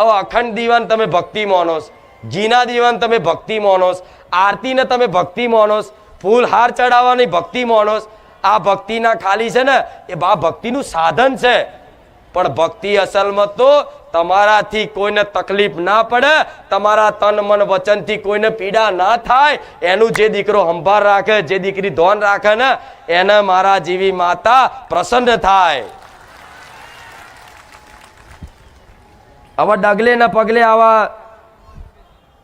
હવે અખંડ દીવાન તમે ભક્તિ માનોસ, જીના દીવાન તમે ભક્તિ માનોસ, આરતીને તમે ભક્તિ માનોસ, ફૂલ હાર ચડાવવાની ભક્તિ માનોસ. આ ભક્તિના ખાલી છે ને, એ બા ભક્તિનું સાધન છે. પણ ભક્તિ અસલમાં તો તમારાથી કોઈને તકલીફ ના પડે, તમારા તન મન વચનથી કોઈને પીડા ના થાય. એનું જે દીકરો સંભાળ રાખે, જે દીકરી ધોન રાખે ને, એને મારા જેવી માતા પ્રસન્ન થાય. હવે ડગલે ને પગલે આવા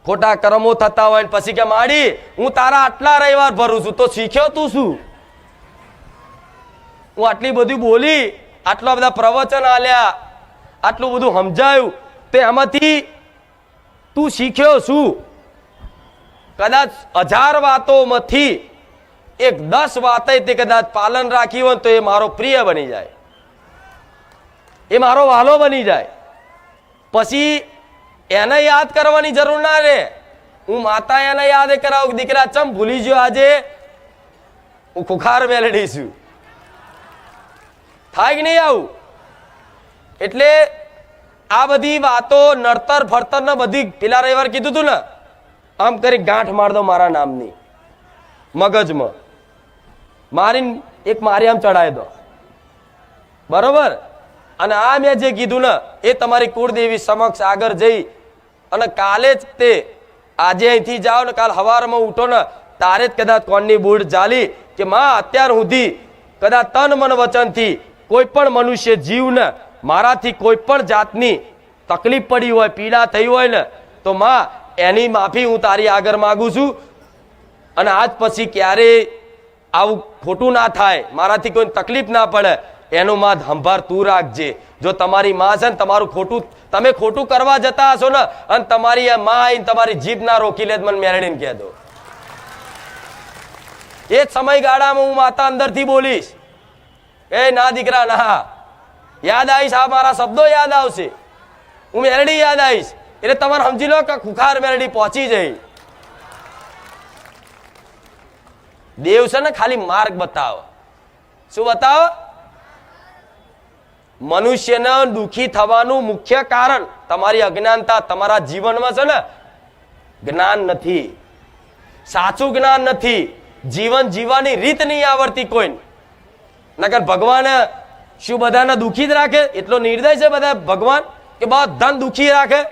ખોટા કર્મો થતા હોય પછી કે માડી, હું તારા આટલા રવિવાર ભરું છું, તો શીખ્યો તું શું? હું આટલી બધી બોલી, આટલા બધા પ્રવચન આલ્યા, આટલું બધું સમજાયું, તે એમાંથી તું શીખ્યો શું? કદાચ હજાર વાતોમાંથી એક દસ વાતે તે કદાચ પાલન રાખ્યું હોય તો એ મારો પ્રિય બની જાય. એ મારો વાલો બની જાય. પછી એને યાદ કરવાની જરૂર ના રહે. હું માતા એને યાદ કરાવું દીકરા, ચમ ભૂલી ગયો આજે? હું ખુખાર મેલડી છું. થાય કે નહીં આવું? એટલે આ બધી વાતો નડતર ફરતર ને બધી પેલા રવિવાર કીધું તું ને, આમ કરી ગાંઠ માર દો મારા નામની. મગજમાં. મારીને એક મારી આમ ચડાવી દો. બરોબર? અને આ મેં જે કીધું ને, એ તમારી કુળદેવી સમક્ષ આગળ જઈ અને કાલે જ તે આજે અહીંથી જાઓ ને, કાલ હવારમાં ઉઠો ને, તારે જ કદાચ કોણની બૂટ ચાલી કે માં, અત્યાર સુધી કદાચ તન મન વચનથી કોઈ પણ મનુષ્ય જીવને મારાથી કોઈ પણ જાતની તકલીફ પડી હોય, પીડા થઈ હોય ને, તો માં, એની માફી હું તારી આગળ માગું છું. અને આજ પછી ક્યારેય આવું ખોટું ના થાય, મારાથી કોઈ તકલીફ ના પડે. એનું માં સંભાર તું રાખજે. જો તમારી માં છે ને તમારું ખોટું, તમે ખોટું કરવા જતા હશો ને, અને તમારી આ માં આવીને તમારી જીભ ના રોકી લે મને મેરડીને કહે દો. એ જ સમયગાળામાં હું માતા અંદરથી બોલીશ, એ ના દીકરા, ના. યાદ આવીશ, આ મારા શબ્દો યાદ આવશે. હું મેરડી યાદ આવીશ. એટલે તમારે સમજી લો કે ખુખાર મેરડી પહોંચી જઈ. દેવ છે ને ખાલી માર્ગ બતાવો. શું બતાવો? મનુષ્યને દુખી થવાનું મુખ્ય કારણ તમારી અજ્ઞાનતા તમારા જીવનમાં છે ને, જ્ઞાન નથી. સાચું જ્ઞાન નથી. જીવન જીવવાની રીત નહીં આવડતી કોઈને. નગર ભગવાન શું બધાને દુખી જ રાખે? એટલો નિર્દય છે બધા ભગવાન કે બધાને દુખી રાખે.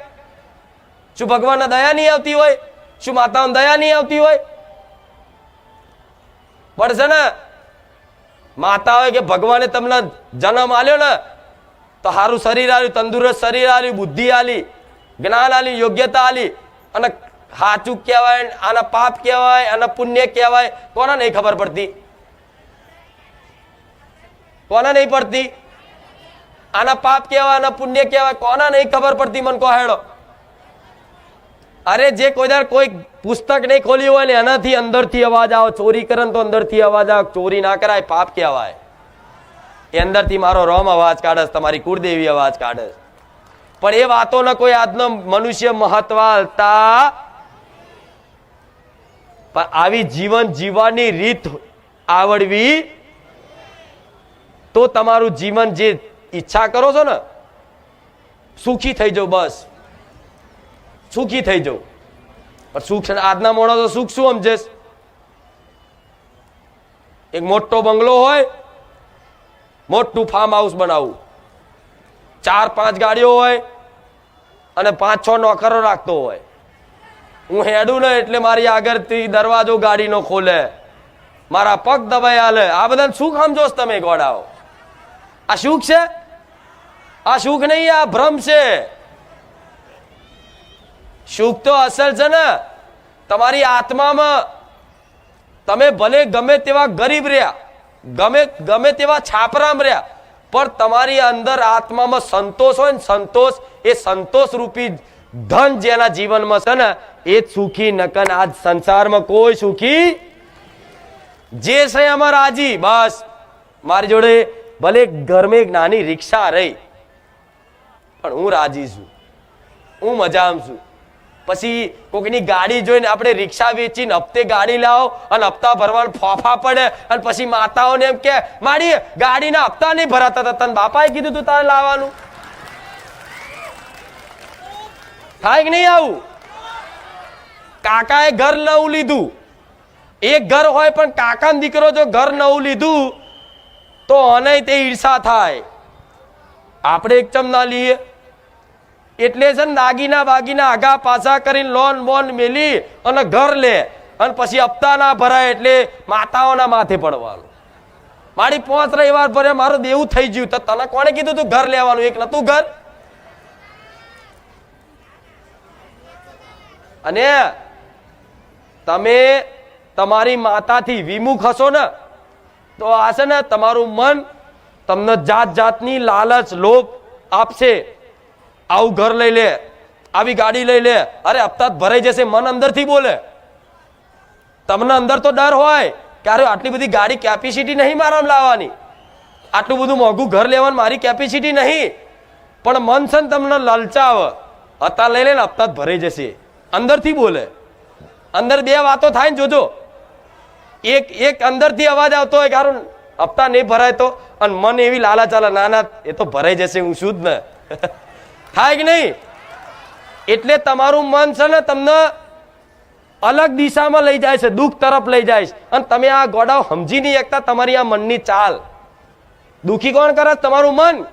શું ભગવાનને દયા નહીં આવતી હોય? શું માતાઓને દયા નહીં આવતી હોય? પણ છે ને માતા કે ભગવાને તમને જન્મ આલ્યો ને તો સારું શરીર આવ્યું તંદુરસ્ત શરીર આવ્યું બુદ્ધિ આલી, જ્ઞાન આલી, યોગ્યતા આલી. અને સાચું કહેવાય, આના પાપ કહેવાય, આના પુણ્ય કહેવાય, કોને નહીં ખબર પડતી? કોને નહીં પડતી? આના પાપ કહેવાય, આના પુણ્ય કહેવાય, કોને નહીં ખબર પડતી મને કહો હેડો અરે જે કોઈ દર કોઈ પુસ્તક નહીં ખોલ્યું હોય ને એનાથી અંદરથી અવાજ આવે, ચોરી કરે તો અંદરથી અવાજ આવે, ચોરી ના કરાય, પાપ કહેવાય. એ અંદરથી મારો રોમ અવાજ કાઢસ, તમારી કુળદેવી અવાજ કાઢે પણ એ વાતોનો કોઈ આજનો મનુષ્ય મહત્વ આલતા પણ આવી જીવન જીવવાની રીત આવડવી તો તમારું જીવન જે ઈચ્છા કરો છો ને, સુખી થઈ જાઓ બસ. સુખી થઈ જાઓ. પણ સુખ આજના માણસો તો સુખ શું સમજેશ? એક મોટો બંગલો હોય મોટું ફાર્મ હાઉસ બનાવવું ચાર, પાંચ ગાડીઓ હોય અને પાંચ, છ નોકરો રાખતો હોય. હું હેડું ને એટલે મારી આગળથી દરવાજો ગાડીનો ખોલે. મારા પગ દબાઈ હાલે. આ બધા સુખ સમજો તમે ગોડાઓ? આ સુખ છે? આ સુખ નહીં, આ ભ્રમ છે. સુખ તો અસલ છે ને. તમારી આત્મામાં તમે ભલે ગમે તેવા ગરીબ રહ્યા ગમે ગમે તેવા છાપરામ રહ્યા. પણ તમારી અંદર આત્મામાં સંતોષ હોય ને સંતોષ એ સંતોષ રૂપી ધન જેના જીવનમાં છે ને, એ જ સુખી નકન આજ સંસારમાં કોઈ સુખી જે છે એમાં રાજી. બસ, મારી જોડે ભલે ઘરમાં એક નાની રિક્ષા રહી, પણ હું રાજી છું. હું મજામાં છું. પછી કોકની ગાડી જોઈને આપણે રિક્ષા વેચીને હપ્તે ગાડી લાવો અને હપ્તા ભરવાના ફોફા પડે અને પછી માતાઓને એમ કે, માડી, ગાડીના હપ્તા નહીં ભરાતા હતા. તને બાપાએ કીધું તું તારે લાવવાનું. થાય કે નહીં આવું? કાકાએ ઘર નવું લીધું. એક ઘર હોય પણ કાકાનો દીકરો જો ઘર નવું લીધું, તો અને તે ઈર્ષા થાય. આપણે એક ચમ ના લઈએ. એટલે છે ને દાગીના બાગીના આગા પાછા કરીને લોન બોન મેલી અને ઘર લે. અને પછી હપ્તા ના ભરાય એટલે માતાઓના માથે પડવાનું. મારી પાંચ રવિવાર ભરે મારું દેવું થઈ ગયું. તો તને કોણે કીધું તું ઘર લેવાનું? એક નતું ઘર? અને તમે તમારી માતાથી વિમુખ હશો ને, તો આ છે ને તમારું મન તમને જાત જાતની લાલચ, લોભ આપશે. આવું ઘર લઈ લે, આવી ગાડી લઈ લે, અરે હપ્તા ભરાઈ જશે, મન અંદરથી બોલે. તમને અંદર તો ડર હોય કે અરે આટલી બધી ગાડી કેપેસિટી નહીં મારામાં લાવવાની. આટલું બધું મોંઘું ઘર લેવાનું મારી કેપેસિટી નહીં. પણ મન છે તમને લલચાવ. હતા લઈ લે ને હપ્તા ભરાઈ જશે. અંદરથી બોલે. અંદર બે વાતો થાય ને જોજો. એક એક અંદરથી અવાજ આવતો હોય કારણ હપ્તા નહીં ભરાય તો, અને મન એવી લાલા ચાલે ના ના એ તો ભરાઈ જશે, હું શું જ ને. થાય કે નહીં? એટલે તમારું મન છે ને તમને અલગ દિશામાં લઈ જાય છે, દુઃખ તરફ લઈ જાય છે. અને તમે આ ગોડાઓ સમજી નહીં શકતા, તમારી આ મનની ચાલ. દુઃખી કોણ કરે તમારું મન.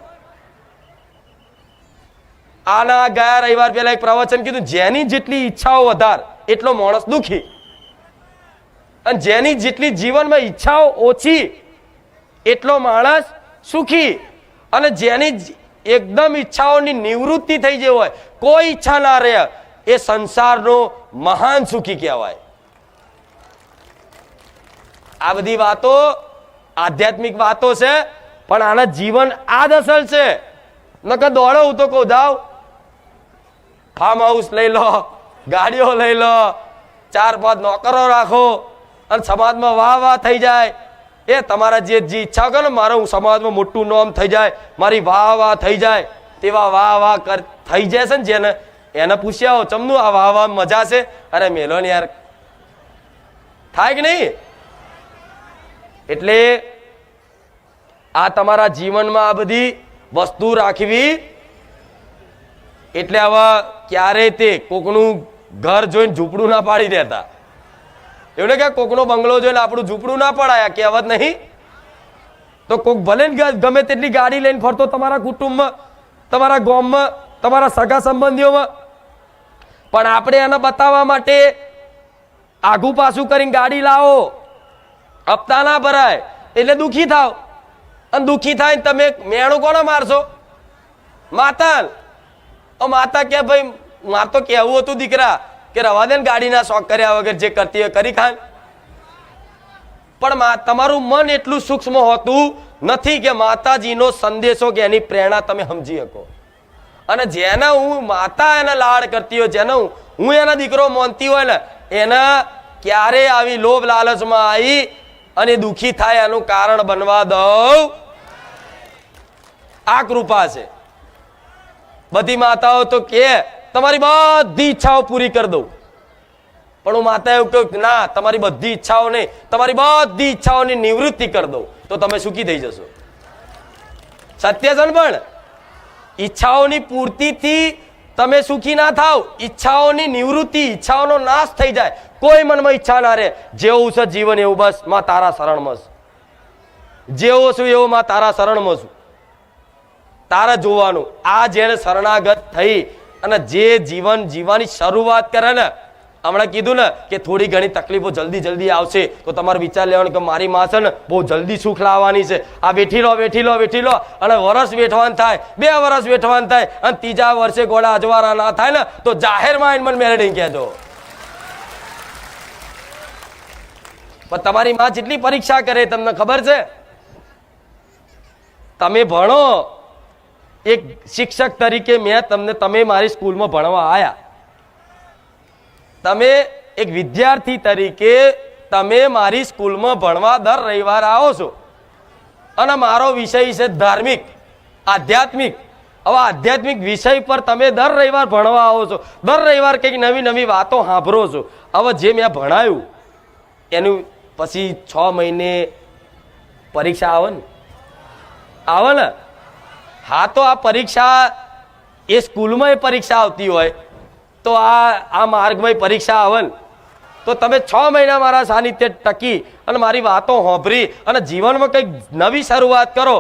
આના ગયા રવિવાર પહેલા એક પ્રવચન કીધું, જેની જેટલી ઈચ્છાઓ વધાર, એટલો માણસ દુઃખી. અને જેની જેટલી જીવનમાં ઈચ્છાઓ ઓછી, એટલો માણસ સુખી. અને જેની એકદમ ઈચ્છાઓની નિવૃત્તિ થઈ ગઈ હોય, કોઈ ઈચ્છા ના રહે, એ સંસારનો મહાન સુખી કહેવાય. આ બધી વાતો આધ્યાત્મિક વાતો છે, પણ આના જીવન આ જ છે. નકર દોડો હું તો કહું જાવ ફાર્મ હાઉસ લઈ લો, ગાડીઓ લઈ લો, ચાર પાંચ નોકરો રાખો, અને સમાજમાં વાહ વાહ થઈ જાય. એ તમારા જે જે ઈચ્છા કરો ને મારો હું સમાજમાં મોટું નામ થઈ જાય, મારી વાહ વાહ થઈ જાય, તેવા વાહ વાહ કર થઈ જાય છે ને જેને એને પૂછ્યા હો ચમનું આ વાહ વાહ મજા છે? અરે મેલો ને યાર. થાય કે નહીં? એટલે આ તમારા જીવનમાં આ બધી વસ્તુ રાખવી, એટલે હવે ક્યારે તે કોકનું ઘર જોઈને ઝૂંપડું ના પાડી દેતા. એવું ને કે કોકનો બંગલો જોઈને આપણું ઝૂંપડું ના પડાય કહેવત નહીં. તો કોક ભલે ગમે તેટલી ગાડી લઈને ફરતો તમારા કુટુંબમાં, તમારા ગામમાં, તમારા સગા સંબંધીઓમાં. પણ આપણે એને બતાવવા માટે આઘું પાછું કરીને ગાડી લાવો. હપ્તા ના ભરાય, એટલે દુખી થાવ. અને દુઃખી થાય ને તમે મેણું કોને મારશો? માતા માતા કે ભાઈ માર તો કહેવું હતું દીકરા કે રવા ગાડીના શોખ કર્યા વગર જે કરતી હોય કરી ખાન પણ તમારું મન એટલું સૂક્ષ્મ હોતું નથી કે માતાજીનો સંદેશો કે એની પ્રેરણા તમે સમજી શકો. અને જેને હું માતા એને લાડ કરતી હોય, જેને હું એના દીકરો માનતી હોય ને, એના ક્યારે આવી લોભ લાલચમાં આવી અને દુખી થાય એનું કારણ બનવા દઉં? આ કૃપા છે. બધી માતાઓ તો કે તમારી બધી ઈચ્છાઓ પૂરી કરી દઉં. પણ હું માતા એવું કહું કે ના, તમારી બધી ઈચ્છાઓ નહીં, તમારી બધી ઈચ્છાઓની નિવૃત્તિ કરી દઉં. તો તમે સુખી થઈ જશો. સત્ય છે પણ? ઈચ્છાઓની પૂર્તિથી તમે સુખી ના થાવ, ઈચ્છાઓની નિવૃત્તિ, ઈચ્છાઓનો નાશ થઈ જાય. કોઈ મનમાં ઈચ્છા ના રહે. જેવું છે જીવન એવું બસ, માં તારા શરણમાં છું. જેવો છું એવો માં તારા શરણમાં છું. તારા જોવાનું, આ જેને શરણાગત થઈ અને જે જીવન જીવવાની શરૂઆત કરે ને, હમણાં કીધું ને કે થોડી ઘણી તકલીફો જલ્દી જલ્દી આવશે, તો તમારે વિચાર લેવાનો કે મારી માં છે ને બહુ જલ્દી સુખ લાવવાની છે. આ વેઠી લો વેઠી લો વેઠી લો, અને વરસ વેઠવાન થાય, બે વરસ વેઠવાન થાય, અને ત્રીજા વર્ષે ગોળા અજવારા ના થાય ને, તો જાહેરમાં આઈને મને મેરેડિંગ કહેજો. પણ તમારી માં જેટલી પરીક્ષા કરે તમને ખબર છે? તમે ભણો એક શિક્ષક તરીકે મેં તમને, તમે મારી સ્કૂલમાં ભણવા આવ્યા તમે એક વિદ્યાર્થી તરીકે તમે મારી સ્કૂલમાં ભણવા દર રવિવાર આવો છો. અને મારો વિષય છે ધાર્મિક, આધ્યાત્મિક. હવે આધ્યાત્મિક વિષય પર તમે દર રવિવાર ભણવા આવો છો. દર રવિવાર કંઈક નવી નવી વાતો સાંભળો છો. હવે જે મેં ભણાયું, એનું પછી છ મહિને પરીક્ષા આવે ને. આવે ને? હા, તો આ પરીક્ષા એ સ્કૂલમાં પરીક્ષા આવતી હોય, તો આ આ માર્ગમય પરીક્ષા આવે ને. તો તમે છ મહિના મારા સાનિધ્ય ટકી અને મારી વાતો હોંભરી અને જીવનમાં કંઈક નવી શરૂઆત કરો.